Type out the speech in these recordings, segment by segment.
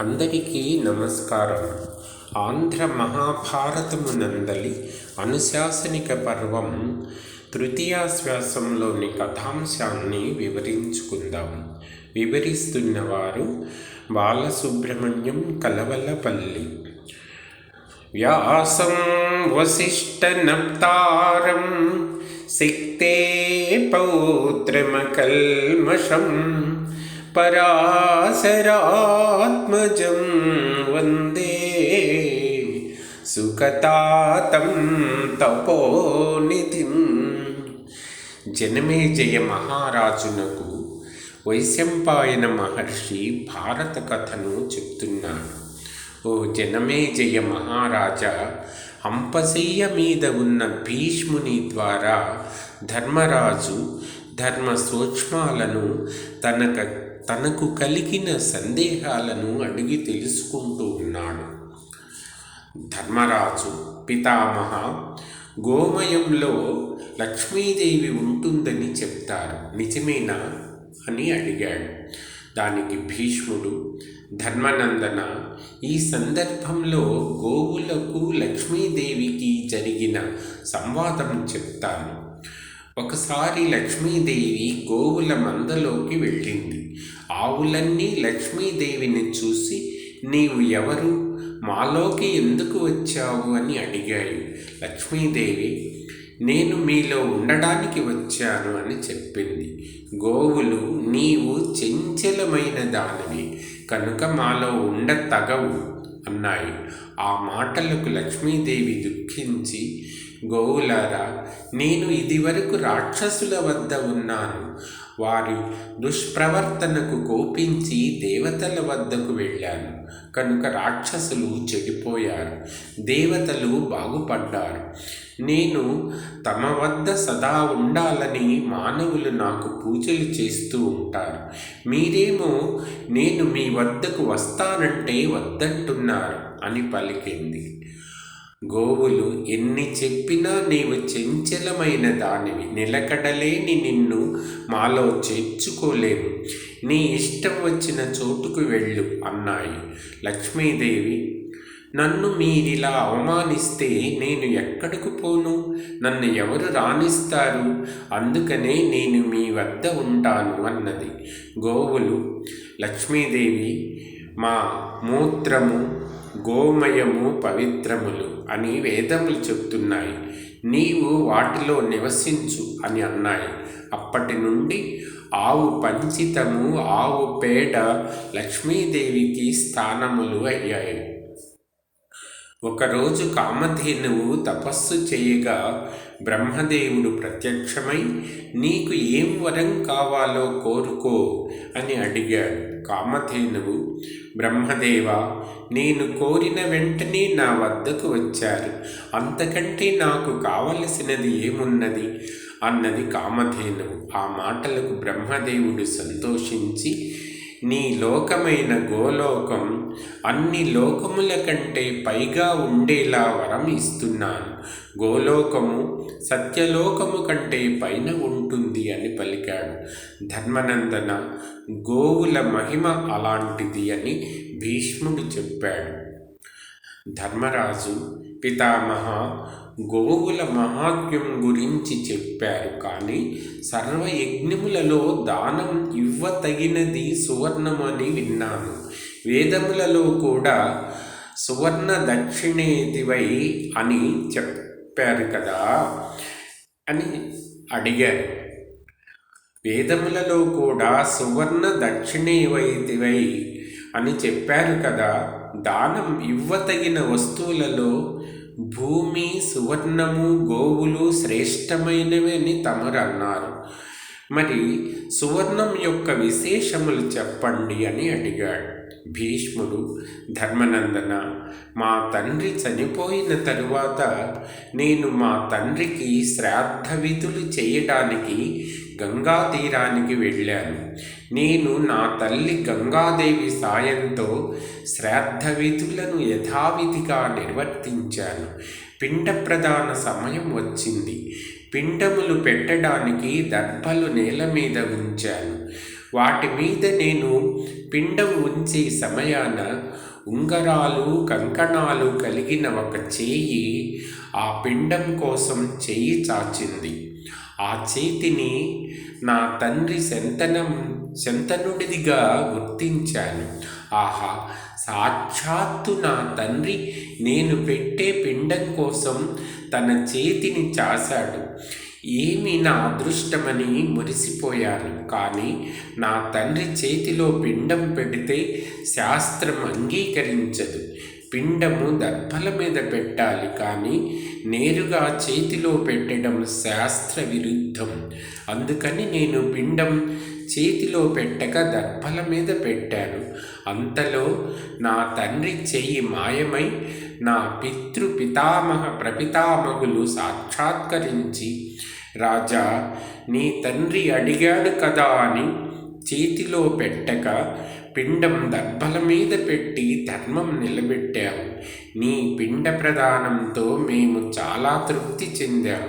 అందరికీ నమస్కారం. ఆంధ్ర మహాభారతమునందలి అనుశాసనిక పర్వం తృతీయాశ్వాసంలోని కథాంశాన్ని వివరించుకుందాం. వివరిస్తున్నవారు బాలసుబ్రహ్మణ్యం కలవలపల్లి. వ్యాసం వసిష్ఠనప్తారం శక్తే పౌత్రమకల్మషం పరాశరాత్మజం వందే. సుఖతాతం తపోనిధిం. జనమేజయ మహారాజునకు వైశంపాయన మహర్షి భారత కథను చెప్తున్నాడు ఓ జనమేజయ మహారాజా అంపశయ్య మీద ఉన్న భీష్ముని ద్వారా ధర్మరాజు ధర్మ సూక్ష్మాలను తనక తనకు కలిగిన సందేహాలను అడిగి తెలుసుకుంటూ ఉన్నాడు. ధర్మరాజు పితామహ గోమయంలో లక్ష్మీదేవి ఉంటుందని చెప్తారు. నిజమేనా? అని అడిగాడు. దానికి భీష్ముడు ధర్మనందన ఈ సందర్భంలో గోవులకు లక్ష్మీదేవికి జరిగిన సంవాదం చెప్తాను. ఒకసారి లక్ష్మీదేవి గోవుల మందలోకి వెళ్ళింది. ఆవులన్నీ లక్ష్మీదేవిని చూసి నీవు ఎవరు? మాలోకి ఎందుకు వచ్చావు? అని అడిగాయి. లక్ష్మీదేవి నేను మీలో ఉండడానికి వచ్చాను అని చెప్పింది. గోవులు నీవు చెంచలమైన దానివి కనుక మాలో ఉండ తగవు అన్నాయి. ఆ మాటలకు లక్ష్మీదేవి దుఃఖించి గోవులారా నేను ఇదివరకు రాక్షసుల వద్ద ఉన్నాను. వారి దుష్ప్రవర్తనకు కోపించి దేవతల వద్దకు వెళ్ళాను. కనుక రాక్షసులు చెడిపోయారు. దేవతలు బాగుపడ్డారు. నేను తమ వద్ద సదా ఉండాలని మానవులు నాకు పూజలు చేస్తూ ఉంటారు. మీరేమో నేను మీ వద్దకు వస్తానంటే వద్దంటున్నారు అని పలికింది. గోవులు ఎన్ని చెప్పినా నీవు చెంచలమైన దానివి నిలకడలేని నిన్ను మాలో చేర్చుకోలేము. నీ ఇష్టం వచ్చిన చోటుకు వెళ్ళు అన్నాయి లక్ష్మీదేవి. నన్ను మీరిలా అవమానిస్తే నేను ఎక్కడికి పోను? నన్ను ఎవరు రాణిస్తారు అందుకనే నేను మీ వద్ద ఉంటాను అన్నది గోవులు. లక్ష్మీదేవి మా మూత్రము గోమయము పవిత్రములు అని వేదములు చెప్తున్నాయి. నీవు వాటిలో నివసించు అని అన్నాయి. అప్పటి నుండి ఆవు పంచితము ఆవు పేడ లక్ష్మీదేవికి స్థానములు అయ్యాయి. ఒకరోజు కామధేనువు తపస్సు చేయగా బ్రహ్మదేవుడు ప్రత్యక్షమై నీకు ఏం వరం కావాలో కోరుకో అని అడిగాడు. కామధేనువు బ్రహ్మదేవ నేను కోరిన వెంటనే నా వద్దకు వచ్చారు. అంతకంటే నాకు కావలసినది ఏమున్నది? అన్నది కామధేనువు. ఆ మాటలకు బ్రహ్మదేవుడు సంతోషించి నీ లోకమైన గోలోకం అన్ని లోకముల కంటే పైగా ఉండేలా వరం ఇస్తున్నాను. గోలోకము సత్యలోకము కంటే పైన ఉంటుంది అని పలికాడు. ధర్మనందన గోవుల మహిమ అలాంటిది అని భీష్ముడు చెప్పాడు. ధర్మరాజు పితామహ గోవుల మహాత్మ్యం గురించి చెప్పారు కానీ సర్వయజ్ఞములలో దానం ఇవ్వతగినది సువర్ణమని విన్నాను. వేదములలో కూడా సువర్ణ దక్షిణేతివై అని చెప్పారు కదా అని అడిగారు. వేదములలో కూడా సువర్ణ దక్షిణేవైతివై అని చెప్పారు కదా. దానం ఇవ్వతగిన వస్తువులలో భూమి సువర్ణము గోవులు శ్రేష్టమైనవి అని తమరు అన్నారు. మరి సువర్ణం యొక్క విశేషములు చెప్పండి అని అడిగాడు. భీష్ముడు ధర్మనందన మా తండ్రి చనిపోయిన తరువాత నేను మా తండ్రికి శ్రాద్ధ విధులు చేయడానికి గంగా తీరానికి వెళ్ళాను. నేను నా తల్లి గంగాదేవి సాయంతో శ్రాద్ధ విధులను యథావిధిగా నిర్వర్తించాను. పిండ ప్రధాన సమయం వచ్చింది. పిండములు పెట్టడానికి దర్భలు నేల మీద ఉంచాను. వాటి మీద నేను పిండం ఉంచే సమయాన ఉంగరాలు కంకణాలు కలిగిన ఒక చేయి ఆ పిండం కోసం చేయి చాచింది. ఆ చేతిని నా తండ్రి శంతనం శంతనుడిదిగా గుర్తించాను. ఆహా సాక్షాత్తు నా తండ్రి నేను పెట్టే పిండం కోసం తన చేతిని చాశాడు. ఏమి నా అదృష్టమని మురిసిపోయాను. కానీ నా తండ్రి చేతిలో పిండం పెడితే శాస్త్రం అంగీకరించదు. పిండము దర్భల మీద పెట్టాలి. కానీ నేరుగా చేతిలో పెట్టడం శాస్త్ర విరుద్ధం అందుకని నేను పిండం చేతిలో పెట్టక దర్భల మీద పెట్టాను. అంతలో నా తండ్రి చెయ్యి మాయమై నా పితృ పితామహ ప్రపితామహులు సాక్షాత్కరించి రాజా నీ తండ్రి అడిగాడు కదా అని చేతిలో పెట్టక పిండం దర్భల మీద పెట్టి ధర్మం నిలబెట్టావు. నీ పిండ ప్రదానంతో మేము చాలా తృప్తి చెందాం.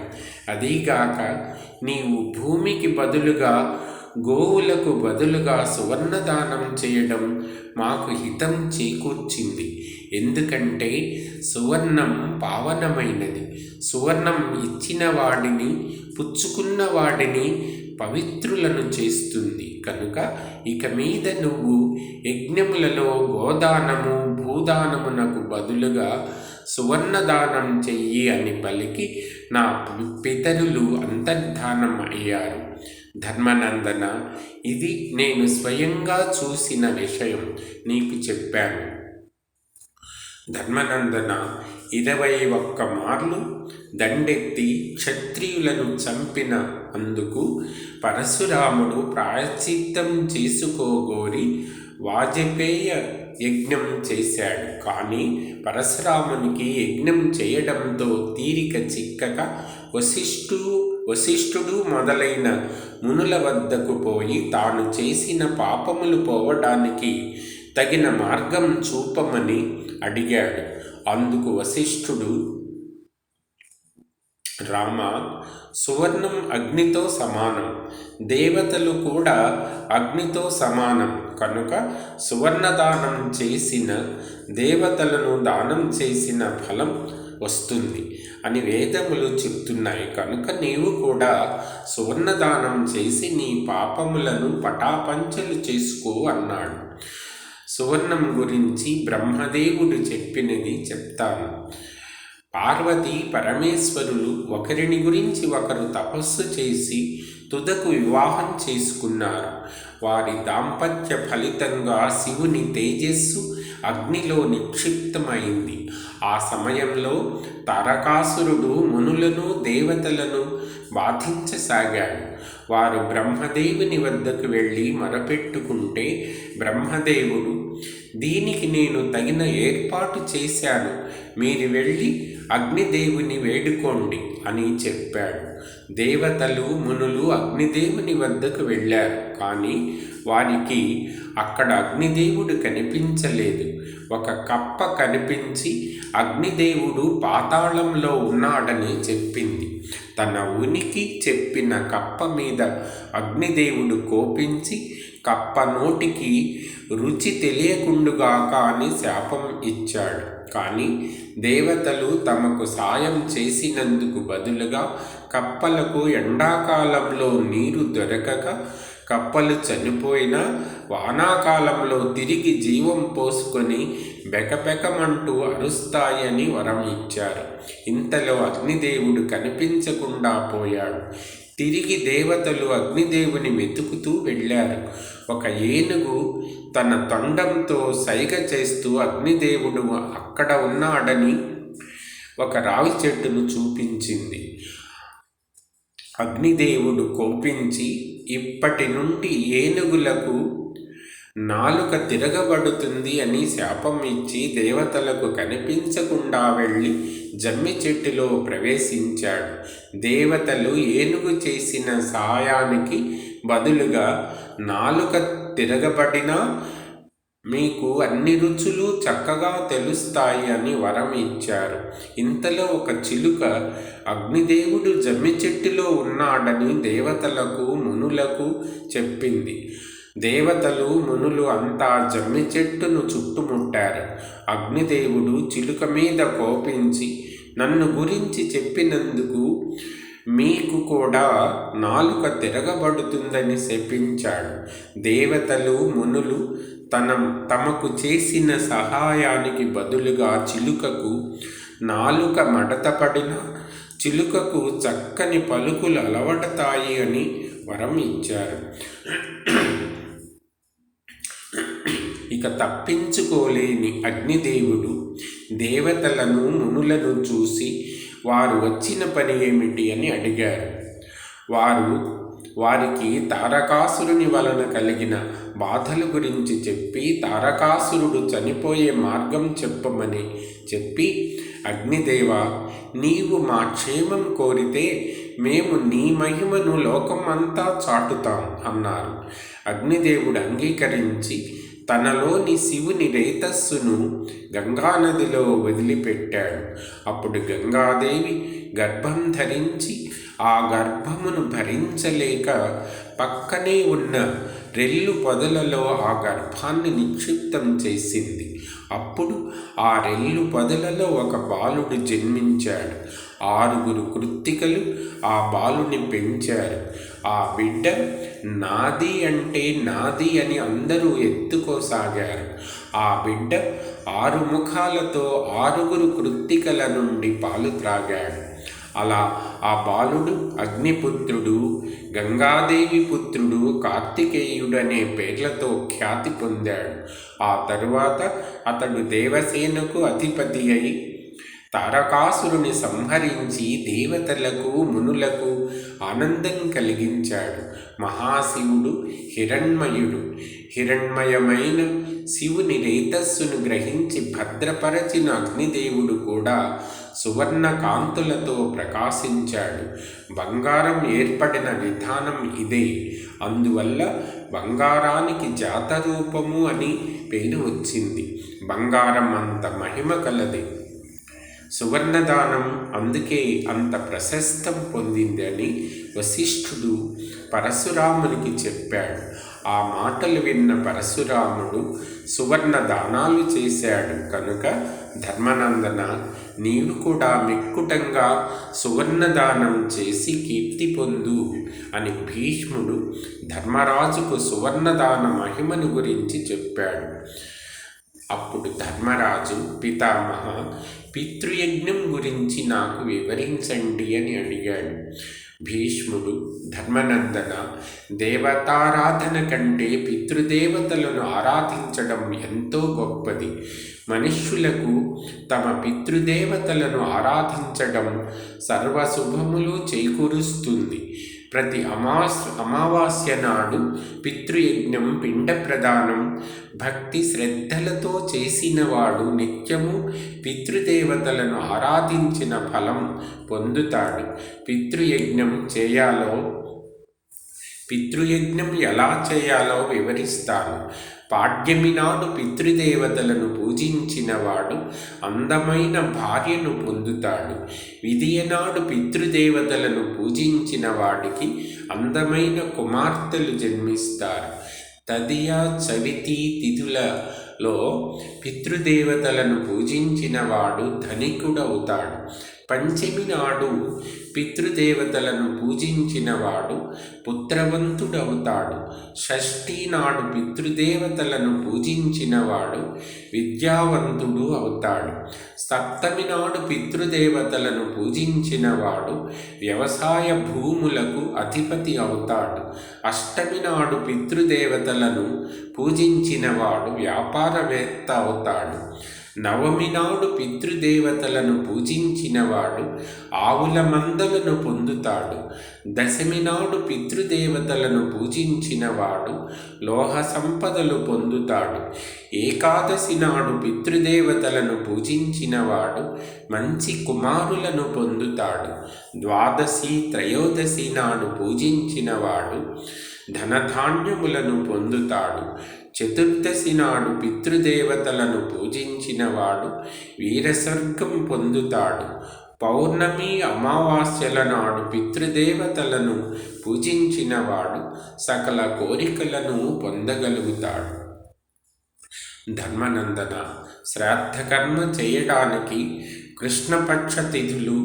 అదీగాక నీవు భూమికి బదులుగా గోవులకు బదులుగా సువర్ణదానం చేయడం మాకు హితం చేకూర్చింది. ఎందుకంటే సువర్ణం పావనమైనది. సువర్ణం ఇచ్చిన వాడిని పుచ్చుకున్న వాడిని పవిత్రులను చేస్తుంది. కనుక ఇక మీద నువ్వు యజ్ఞములలో గోదానము భూదానమునకు బదులుగా సువర్ణదానం చెయ్యి అని పలికి నా పితరులు అంతర్ధానం అయ్యారు ధర్మనందన ఇది నేను స్వయంగా చూసిన విషయం నీకు చెప్పాను. ధర్మనందన ఇరవై ఒక్క మార్లు దండెత్తి క్షత్రియులను చంపిన అందుకు పరశురాముడు ప్రాయశ్చిత్తం చేసుకోగోరి వాజపేయ యజ్ఞం చేశాడు. కానీ పరశురామునికి యజ్ఞం చేయడంతో తీరిక చిక్కక వశిష్ఠు వశిష్ఠుడు మొదలైన మునుల వద్దకు పోయి తాను చేసిన పాపములు పోవడానికి తగిన మార్గం చూపమని అడిగాడు. అందుకు వశిష్ఠుడు రామ సువర్ణం అగ్నితో సమానం. దేవతలు కూడా అగ్నితో సమానం. కనుక సువర్ణదానం చేసిన దేవతలను దానం చేసిన ఫలం వస్తుంది అని వేదములు చెప్తున్నాయి. కనుక నీవు కూడా సువర్ణదానం చేసి నీ పాపములను పటాపంచలు చేసుకో అన్నాడు. సువర్ణం గురించి బ్రహ్మదేవుడు చెప్పినది చెప్తాను. పార్వతి పరమేశ్వరులు ఒకరిని గురించి ఒకరు తపస్సు చేసి తుదకు వివాహం చేసుకున్నారు. వారి దాంపత్య ఫలితంగా శివుని తేజస్సు అగ్నిలో నిక్షిప్తమైంది. ఆ సమయంలో తారకాసురుడు మునులను దేవతలను బాధించసాగాడు వారు బ్రహ్మదేవుని వద్దకు వెళ్ళి మొరపెట్టుకుంటే బ్రహ్మదేవుడు దీనికి నేను తగిన ఏర్పాటు చేశాను. మీరు వెళ్ళి అగ్నిదేవుని వేడుకోండి అని చెప్పాడు. దేవతలు మునులు అగ్నిదేవుని వద్దకు వెళ్ళారు. కానీ వారికి అక్కడ అగ్నిదేవుడు కనిపించలేదు. ఒక కప్ప కనిపించి అగ్నిదేవుడు పాతాళంలో ఉన్నాడని చెప్పింది. తన ఉనికి చెప్పిన కప్ప మీద అగ్నిదేవుడు కోపించి కప్ప నోటికి రుచి తెలియకుండుగాక అని శాపం ఇచ్చాడు. కానీ దేవతలు తమకు సాయం చేసినందుకు బదులుగా కప్పలకు ఎండాకాలంలో నీరు దొరకక కప్పలు చనిపోయినా వానాకాలంలో తిరిగి జీవం పోసుకొని బెకబెకమంటూ అరుస్తాయని వరం ఇచ్చారు. ఇంతలో అగ్నిదేవుడు కనిపించకుండా పోయాడు. తిరిగి దేవతలు అగ్నిదేవుని వెతుకుతూ వెళ్ళారు. ఒక ఏనుగు తన తొండంతో సైగ చేస్తూ అగ్నిదేవుడు అక్కడ ఉన్నాడని ఒక రావి చెట్టును చూపించింది. అగ్నిదేవుడు కోపించి ఇప్పటి నుండి ఏనుగులకు నాలుక తిరగబడుతుంది అని శాపం ఇచ్చి దేవతలకు కనిపించకుండా వెళ్ళి జమ్మి చెట్టులో ప్రవేశించాడు. దేవతలు ఏనుగు చేసిన సహాయానికి బదులుగా నాలుక తిరగబడినా మీకు అన్ని రుచులు చక్కగా తెలుస్తాయి అని వరం ఇచ్చారు. ఇంతలో ఒక చిలుక అగ్నిదేవుడు జమ్మి చెట్టులో ఉన్నాడని దేవతలకు మునులకు చెప్పింది. దేవతలు మునులు అంతా జమ్మి చెట్టును చుట్టుముట్టారు. అగ్నిదేవుడు చిలుక మీద కోపించి నన్ను గురించి చెప్పినందుకు మీకు కూడా నాలుక తిరగబడుతుందని శపించాడు. దేవతలు మునులు తన తమకు చేసిన సహాయానికి బదులుగా చిలుకకు నాలుక మడతపడిన చిలుకకు చక్కని పలుకులు అలవడతాయి అని వరం ఇచ్చారు. ఇక తప్పించుకోలేని అగ్నిదేవుడు దేవతలను మునులను చూసి వారు వచ్చిన పని ఏమిటి అని అడిగారు. వారు వారికి తారకాసురుని వలన కలిగిన బాధల గురించి చెప్పి తారకాసురుడు చనిపోయే మార్గం చెప్పమని చెప్పి అగ్నిదేవ నీవు మా క్షేమం కోరితే మేము నీ మహిమను లోకమంతా చాటుతాం అన్నారు. అగ్నిదేవుడు అంగీకరించి తనలోని శివుని రేతస్సును గంగానదిలో వదిలిపెట్టాడు. అప్పుడు గంగాదేవి గర్భం ధరించి ఆ గర్భమును భరించలేక పక్కనే ఉన్న రెల్లు పొదలలో ఆ గర్భాన్ని నిక్షిప్తం చేసింది. అప్పుడు ఆ రెల్లు పొదలలో ఒక బాలుడు జన్మించాడు. ఆరుగురు కృత్తికలు ఆ బాలుని పెంచారు. ఆ బిడ్డ నాది అంటే నాది అని అందరూ ఎత్తుకోసాగారు. ఆ బిడ్డ ఆరు ముఖాలతో ఆరుగురు కృత్తికల నుండి పాలు త్రాగాడు. అలా ఆ బాలుడు అగ్నిపుత్రుడు గంగాదేవి పుత్రుడు కార్తికేయుడనే పేర్లతో ఖ్యాతి పొందాడు. ఆ తరువాత అతడు దేవసేనకు అధిపతి అయి తారకాసురుని సంహరించి దేవతలకు మునులకు ఆనందం కలిగించాడు. మహాశివుడు హిరణ్మయుడు. హిరణ్మయమైన శివుని రేతస్సును గ్రహించి భద్రపరచిన అగ్నిదేవుడు కూడా సువర్ణ కాంతులతో ప్రకాశించాడు. బంగారం ఏర్పడిన విధానం ఇదే. అందువల్ల బంగారానికి జాతరూపము అని పేరు వచ్చింది. బంగారం అంత మహిమ కలది. సువర్ణదానం అందుకే అంత ప్రశస్తం పొందిందని వశిష్ఠుడు పరశురామునికి చెప్పాడు. ఆ మాటలు విన్న పరశురాముడు సువర్ణ దానాలు చేశాడు. కనుక ధర్మనందన నీవు కూడా మిక్కుటంగా సువర్ణదానం చేసి కీర్తి పొందు అని భీష్ముడు ధర్మరాజుకు సువర్ణదాన మహిమను గురించి చెప్పాడు. అప్పుడు ధర్మరాజు పితామహ పితృయజ్ఞం గురించి నాకు వివరించండి అని అడిగాడు. భీష్ముడు ధర్మనందన దేవతారాధన కంటే పితృదేవతలను ఆరాధించడం ఎంతో గొప్పది. మనుష్యులకు తమ పితృదేవతలను ఆరాధించడం సర్వశుభములు చేకూరుస్తుంది. ప్రతి అమాస్ అమావాస్య నాడు పితృయజ్ఞం పిండ ప్రదానం భక్తి శ్రద్ధలతో చేసినవాడు నిత్యము పితృదేవతలను ఆరాధించిన ఫలం పొందుతాడు. పితృయజ్ఞం చేయాలో పితృయజ్ఞం ఎలా చేయాలో వివరిస్తాను. పాడ్యమి నాడు పితృదేవతలను పూజించినవాడు అందమైన భార్యను పొందుతాడు. విధియనాడు పితృదేవతలను పూజించిన వాడికి అందమైన కుమార్తెలు జన్మిస్తారు. తదియా చవితి తిథులలో పితృదేవతలను పూజించినవాడు ధనికుడవుతాడు. పంచమి నాడు పితృదేవతలను పూజించినవాడు పుత్రవంతుడవుతాడు. షష్ఠి నాడు పితృదేవతలను పూజించినవాడు విద్యావంతుడు అవుతాడు. సప్తమి నాడు పితృదేవతలను పూజించినవాడు వ్యవసాయ భూములకు అధిపతి అవుతాడు. అష్టమి నాడు పితృదేవతలను పూజించినవాడు వ్యాపారవేత్త అవుతాడు. నవమి నాడు పితృదేవతలను పూజించినవాడు ఆవుల మందలను పొందుతాడు. దశమి నాడు పితృదేవతలను పూజించినవాడు లోహ సంపదలు పొందుతాడు. ఏకాదశి నాడు పితృదేవతలను పూజించినవాడు మంచి కుమారులను పొందుతాడు. ద్వాదశి త్రయోదశి నాడు పూజించినవాడు ధనధాన్యములను పొందుతాడు. చతుర్దశి నాడు పితృదేవతలను పూజించినవాడు వీరస్వర్గం పొందుతాడు. పౌర్ణమి అమావాస్యల నాడు పితృదేవతలను పూజించినవాడు సకల కోరికలను పొందగలుగుతాడు. ధర్మనందన శ్రాద్ధకర్మ చేయడానికి కృష్ణపక్ష తిథులు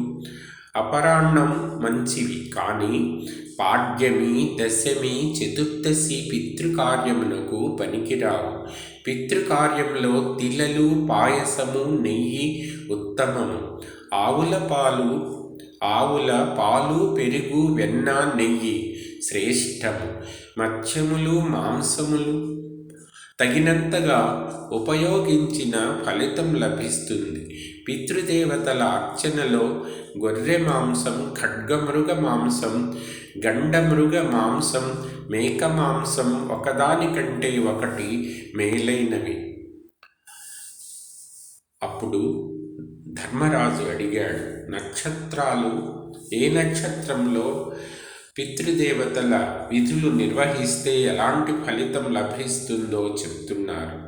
అపరాహ్నం మంచివి కానీ పాడ్యమి దశమి చతుర్దశి పితృకార్యమునకు పనికిరావు. పితృకార్యంలో తిలలు పాయసము నెయ్యి ఉత్తమము. ఆవుల పాలు ఆవుల పాలు పెరుగు వెన్న నెయ్యి శ్రేష్టము. మత్స్యములు మాంసములు తగినంతగా ఉపయోగించిన ఫలితం లభిస్తుంది. పితృదేవతల అర్చనలో గొర్రె మాంసం ఖడ్గమృగ మాంసం గండమృగ మాంసం మేక మాంసం ఒకదానికంటే ఒకటి మేలైనవి. అప్పుడు ధర్మరాజు అడిగాడు నక్షత్రాలు ఏ నక్షత్రంలో పితృదేవతల విధులు నిర్వహిస్తే ఎలాంటి ఫలితం లభిస్తుందో చెప్తున్నారు.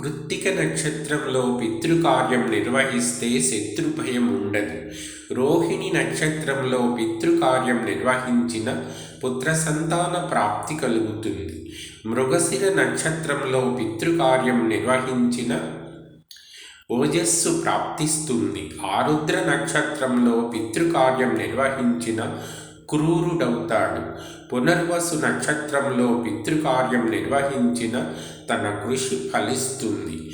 కృత్తిక నక్షత్రంలో పితృకార్యం నిర్వహిస్తే శత్రుభయం ఉండదు. రోహిణి నక్షత్రంలో పితృకార్యం నిర్వహించిన పుత్ర సంతాన ప్రాప్తి కలుగుతుంది. మృగశిర నక్షత్రంలో పితృకార్యం నిర్వహించిన ఓజస్సు ప్రాప్తిస్తుంది. ఆరుద్ర నక్షత్రంలో పితృకార్యం నిర్వహించిన క్రూరుడవుతాడు. పునర్వసు నక్షత్రంలో పితృకార్యం నిర్వహించిన తన కృషి ఫలిస్తుంది.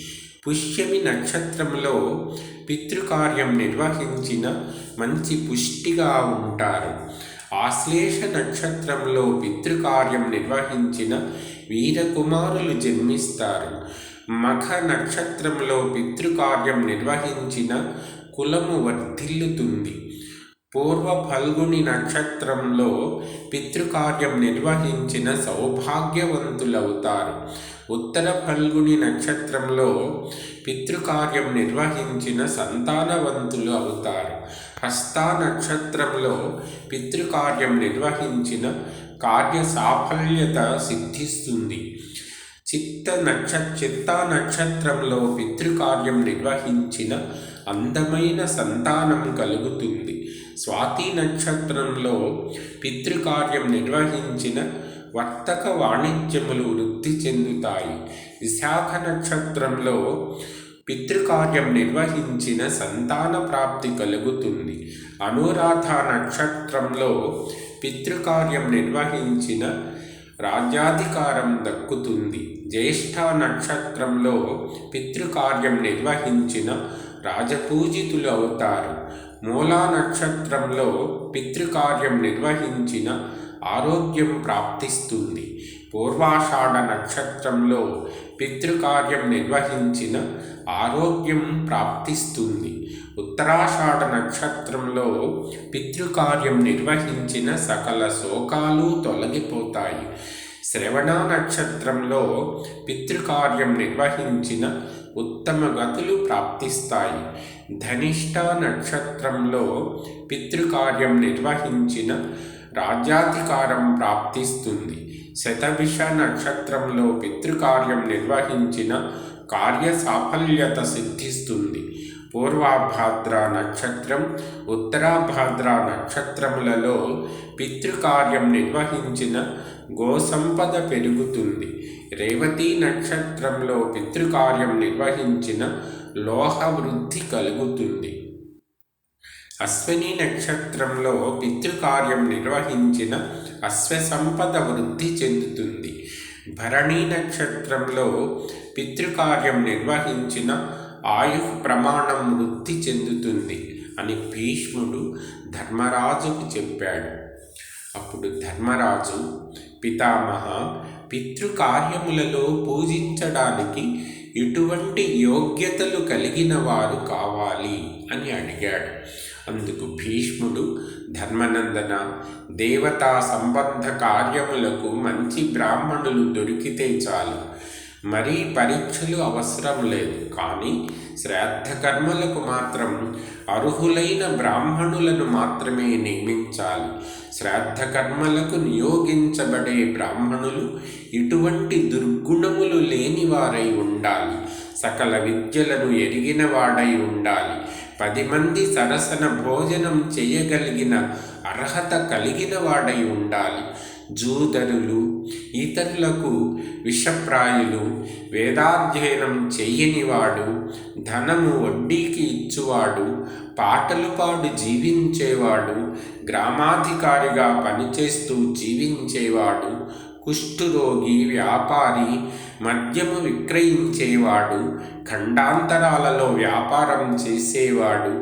పుష్యమి నక్షత్రంలో పితృకార్యం నిర్వహించిన మంచి పుష్టిగా ఉంటారు. ఆశ్లేష నక్షత్రంలో పితృకార్యం నిర్వహించిన వీరకుమారులు జన్మిస్తారు. మఖ నక్షత్రంలో పితృకార్యం నిర్వహించిన కులము వర్ధిల్లుతుంది. పూర్వ ఫల్గుని నక్షత్రంలో పితృకార్యం నిర్వహించిన సౌభాగ్యవంతులవుతారు. ఉత్తర ఫల్గుని నక్షత్రంలో పితృకార్యం నిర్వహించిన సంతానవంతులు అవుతారు హస్తా నక్షత్రంలో పితృకార్యం నిర్వహించిన కార్య సాఫల్యత సిద్ధిస్తుంది. చిత్త నక్ష చిత్త నక్షత్రంలో పితృకార్యం నిర్వహించిన అందమైన సంతానం కలుగుతుంది. స్వాతి నక్షత్రంలో పితృకార్యం నిర్వహించిన వర్తక వాణిజ్యములు వృద్ధి చెందుతాయి. విశాఖ నక్షత్రంలో పితృకార్యం నిర్వహించిన సంతాన ప్రాప్తి కలుగుతుంది. అనురాధ నక్షత్రంలో పితృకార్యం నిర్వహించిన రాజ్యాధికారం దక్కుతుంది. జ్యేష్ఠ నక్షత్రంలో పితృకార్యం నిర్వహించిన రాజపూజితులు అవుతారు. మూలా నక్షత్రంలో పితృకార్యం నిర్వహించిన ఆరోగ్యం ప్రాప్తిస్తుంది. పూర్వాషాఢ నక్షత్రంలో పితృకార్యం నిర్వహించిన ఆరోగ్యం ప్రాప్తిస్తుంది. ఉత్తరాషాఢ నక్షత్రంలో పితృకార్యం నిర్వహించిన సకల శోకాలు తొలగిపోతాయి. శ్రవణ నక్షత్రంలో పితృకార్యం నిర్వహించిన ఉత్తమ గతులు ప్రాప్తిస్తాయి. ధనిష్ట నక్షత్రంలో పితృకార్యం నిర్వహించిన రాజ్యాధికారం ప్రాప్తిస్తుంది. శతభిష నక్షత్రంలో పితృకార్యం నిర్వహించిన కార్య సాఫల్యత సిద్ధిస్తుంది. పూర్వాభాద్ర నక్షత్రం ఉత్తరాభాద్ర నక్షత్రములలో పితృకార్యం నిర్వహించిన గోసంపద పెరుగుతుంది. రేవతి నక్షత్రంలో పితృకార్యం నిర్వహించిన లోహ వృద్ధి కలుగుతుంది. అశ్విని నక్షత్రంలో పితృకార్యం నిర్వహించిన అశ్వసంపద వృద్ధి చెందుతుంది. భరణి నక్షత్రంలో పితృకార్యం నిర్వహించిన ఆయు ప్రమాణం వృద్ధి చెందుతుంది అని భీష్ముడు ధర్మరాజుకు చెప్పాడు. అప్పుడు ధర్మరాజు పితామహ పితృకార్యములలో పూజించడానికి ఎటువంటి యోగ్యతలు కలిగిన వారు కావాలి అని అడిగాడు. అందుకు భీష్ముడు ధర్మనందన దేవతా సంబంధ కార్యములకు మంచి బ్రాహ్మణులు దొరికితే చాలు. మరీ పరీక్షలు అవసరం లేదు. కానీ శ్రాద్ధ కర్మలకు మాత్రం అర్హులైన బ్రాహ్మణులను మాత్రమే నియమించాలి. శ్రాద్ధ కర్మలకు నియోగించబడే బ్రాహ్మణులు ఇటువంటి దుర్గుణములు లేనివారై ఉండాలి. సకల విద్యలను ఎరిగిన వాడై ఉండాలి. పది మంది సరసన భోజనం చేయగలిగిన అర్హత కలిగిన వాడై ఉండాలి. జూదరులు ఇతరులకు విషప్రాయులు వేదాధ్యయనం చెయ్యనివాడు ధనము వడ్డీకి ఇచ్చువాడు పాటలు పాడు జీవించేవాడు గ్రామాధికారిగా పనిచేస్తూ జీవించేవాడు కుష్ఠురోగి వ్యాపారి మద్యము విక్రయించేవాడు ఖండాంతరాలలో వ్యాపారం చేసేవాడు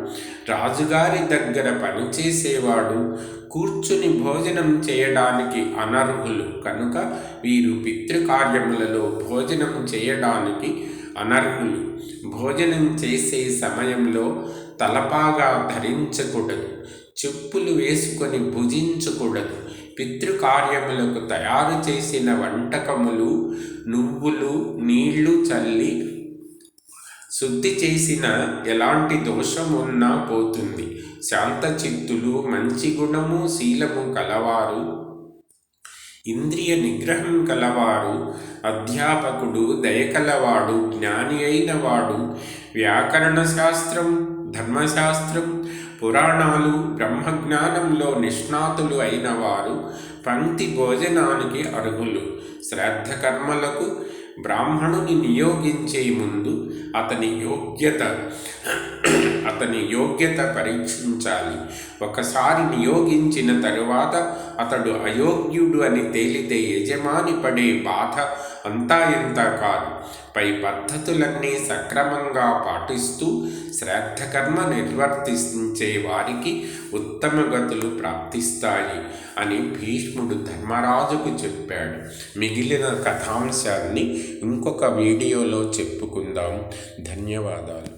రాజుగారి దగ్గర పనిచేసేవాడు కూర్చుని భోజనం చేయడానికి అనర్హులు. కనుక వీరు పితృకార్యములలో భోజనం చేయడానికి అనర్హులు. భోజనం చేసే సమయంలో తలపాగా ధరించకూడదు. చెప్పులు వేసుకొని భుజించకూడదు. పితృకార్యములకు తయారు చేసిన వంటకములు నువ్వులు నీళ్ళు చల్లి శుద్ధి చేసిన ఎలాంటి దోషం ఉన్నా పోతుంది. శాంతచిత్తులు మంచి గుణము శీలము కలవారు. ఇంద్రియ నిగ్రహం కలవారు. అధ్యాపకుడు దయకలవాడు జ్ఞాని అయిన వాడు వ్యాకరణ శాస్త్రం ధర్మశాస్త్రం పురాణాలు బ్రహ్మజ్ఞానంలో నిష్ణాతులు అయినవారు. పంక్తి భోజనానికి అర్హులు. శ్రాద్ధ కర్మలకు బ్రాహ్మణుని నియోగించే ముందు అతని యోగ్యత అతని యోగ్యత పరీక్షించాలి. ఒకసారి నియోగించిన తరువాత అతడు అయోగ్యుడు అని తేలితే యజమాని పడే బాధ అంతా ఎంత కాదు. పై పద్ధతులన్నీ సక్రమంగా పాటిస్తూ శ్రాద్ధకర్మ నిర్వర్తించే వారికి ఉత్తమ గతులు ప్రాప్తిస్తాయి అని భీష్ముడు ధర్మరాజుకు చెప్పాడు. మిగిలిన కథాంశాన్ని ఇంకొక వీడియోలో చెప్పుకుందాం. ధన్యవాదాలు.